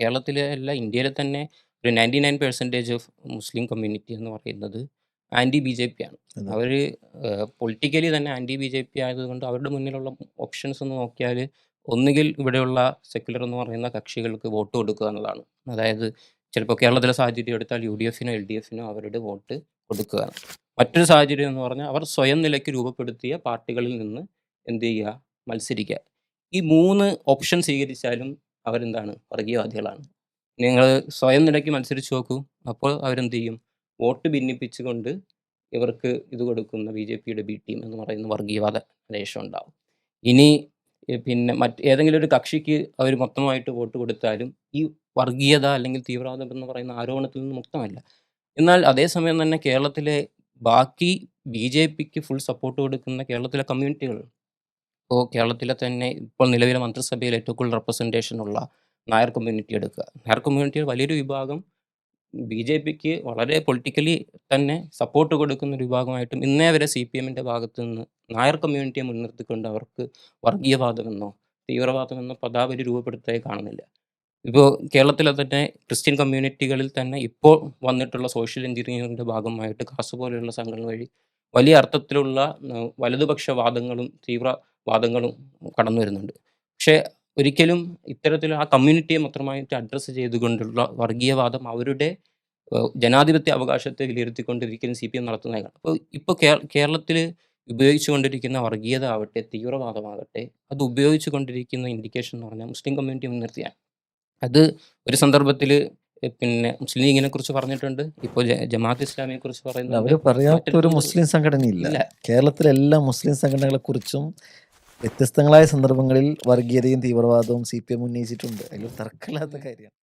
കേരളത്തിലെ അല്ല ഇന്ത്യയിലെ തന്നെ ഒരു ninety nine percentage of Muslim community എന്ന് പറയുന്നത് ആന്റി ബി ജെ പി ആണ്. അവർ പൊളിറ്റിക്കലി തന്നെ ആന്റി ബി ജെ പി ആയതുകൊണ്ട് അവരുടെ മുന്നിലുള്ള ഓപ്ഷൻസ് എന്ന് നോക്കിയാൽ ഒന്നുകിൽ ഇവിടെയുള്ള സെക്യുലർ എന്ന് പറയുന്ന കക്ഷികൾക്ക് വോട്ട് കൊടുക്കുക എന്നതാണ് അതായത് ചിലപ്പോൾ കേരളത്തിലെ സാഹചര്യം എടുത്താൽ യു ഡി എഫിനോ എൽ ഡി എഫിനോ അവരുടെ വോട്ട് കൊടുക്കുക മറ്റൊരു സാഹചര്യം എന്ന് പറഞ്ഞാൽ അവർ സ്വയം നിലയ്ക്ക് രൂപപ്പെടുത്തിയ പാർട്ടികളിൽ നിന്ന് എന്ത് ചെയ്യുക? മത്സരിക്കുക. ഈ മൂന്ന് ഓപ്ഷൻ സ്വീകരിച്ചാലും അവരെന്താണ്? വർഗീയവാദികളാണ്. നിങ്ങൾ സ്വയം നിലയ്ക്ക് മത്സരിച്ച് നോക്കൂ. അപ്പോൾ അവരെന്ത് ചെയ്യും വോട്ട് ഭിന്നിപ്പിച്ചുകൊണ്ട് ഇവർക്ക് ഇത് കൊടുക്കുന്ന ബി ജെ പിയുടെ ബി ടീം എന്ന് പറയുന്ന വർഗീയവാദ ലേശം ഉണ്ടാവും. ഇനി പിന്നെ മറ്റ് ഏതെങ്കിലും ഒരു കക്ഷിക്ക് അവർ മൊത്തമായിട്ട് വോട്ട് കൊടുത്താലും ഈ വർഗീയത അല്ലെങ്കിൽ തീവ്രവാദം എന്ന് പറയുന്ന ആരോപണത്തിൽ നിന്ന് മുക്തമല്ല. എന്നാൽ അതേസമയം തന്നെ കേരളത്തിലെ ബാക്കി ബി ജെ പിക്ക് ഫുൾ സപ്പോർട്ട് കൊടുക്കുന്ന കേരളത്തിലെ കമ്മ്യൂണിറ്റികൾ ഇപ്പോൾ കേരളത്തിലെ തന്നെ ഇപ്പോൾ നിലവിലെ മന്ത്രിസഭയിൽ ഏറ്റവും കൂടുതൽ റെപ്രസെന്റേഷൻ ഉള്ള നായർ കമ്മ്യൂണിറ്റി എടുക്കുക. നായർ കമ്മ്യൂണിറ്റിയിൽ വലിയൊരു വിഭാഗം ബി ജെ പിക്ക് വളരെ പൊളിറ്റിക്കലി തന്നെ സപ്പോർട്ട് കൊടുക്കുന്ന ഒരു വിഭാഗമായിട്ടും ഇന്നേ വരെ സി പി എമ്മിന്റെ ഭാഗത്ത് നിന്ന് നായർ കമ്മ്യൂണിറ്റിയെ മുൻനിർത്തിക്കൊണ്ട് അവർക്ക് വർഗീയവാദമെന്നോ തീവ്രവാദമെന്നോ പദാവലി രൂപപ്പെടുത്തായി കാണുന്നില്ല. ഇപ്പോൾ കേരളത്തിലെ തന്നെ ക്രിസ്ത്യൻ കമ്മ്യൂണിറ്റികളിൽ തന്നെ ഇപ്പോൾ വന്നിട്ടുള്ള സോഷ്യൽ എഞ്ചിനീയറിംഗിന്റെ ഭാഗമായിട്ട് കാസ് പോലെയുള്ള സംഘടന വഴി വലിയ അർത്ഥത്തിലുള്ള വലതുപക്ഷവാദങ്ങളും വലതുപക്ഷ വാദങ്ങളും കടന്നു വരുന്നുണ്ട്. പക്ഷേ ഒരിക്കലും ഇത്തരത്തിൽ ആ കമ്മ്യൂണിറ്റിയെ മാത്രമായിട്ട് അഡ്രസ്സ് ചെയ്തുകൊണ്ടുള്ള വർഗീയവാദം അവരുടെ ജനാധിപത്യ അവകാശത്തെ വിലയിരുത്തിക്കൊണ്ട് ഒരിക്കലും സി പി എം നടത്തുന്നതായി കാണാം അപ്പോൾ ഇപ്പോൾ കേരളത്തിൽ ഉപയോഗിച്ചുകൊണ്ടിരിക്കുന്ന വർഗീയത ആവട്ടെ തീവ്രവാദമാകട്ടെ അത് ഉപയോഗിച്ചു കൊണ്ടിരിക്കുന്ന ഇൻഡിക്കേഷൻ എന്ന് പറഞ്ഞാൽ മുസ്ലിം കമ്മ്യൂണിറ്റി മുൻനിർത്തിയാണ്. അത് ഒരു സന്ദർഭത്തിൽ പിന്നെ മുസ്ലിം ലീഗിനെ കുറിച്ച് പറഞ്ഞിട്ടുണ്ട് ഇപ്പോൾ ജമാഅത്ത് ഇസ്ലാമിയെ കുറിച്ച് പറയുന്നത് അവർ പറയാത്ത ഒരു മുസ്ലിം സംഘടനയില്ല. കേരളത്തിലെല്ലാ കേരളത്തിലെ എല്ലാ മുസ്ലിം സംഘടനകളെ കുറിച്ചും വ്യത്യസ്തങ്ങളായ സന്ദർഭങ്ങളിൽ വർഗീയതയും തീവ്രവാദവും സി പി എം ഉന്നയിച്ചിട്ടുണ്ട്. അതിൽ തർക്കമില്ലാത്ത കാര്യമാണ്.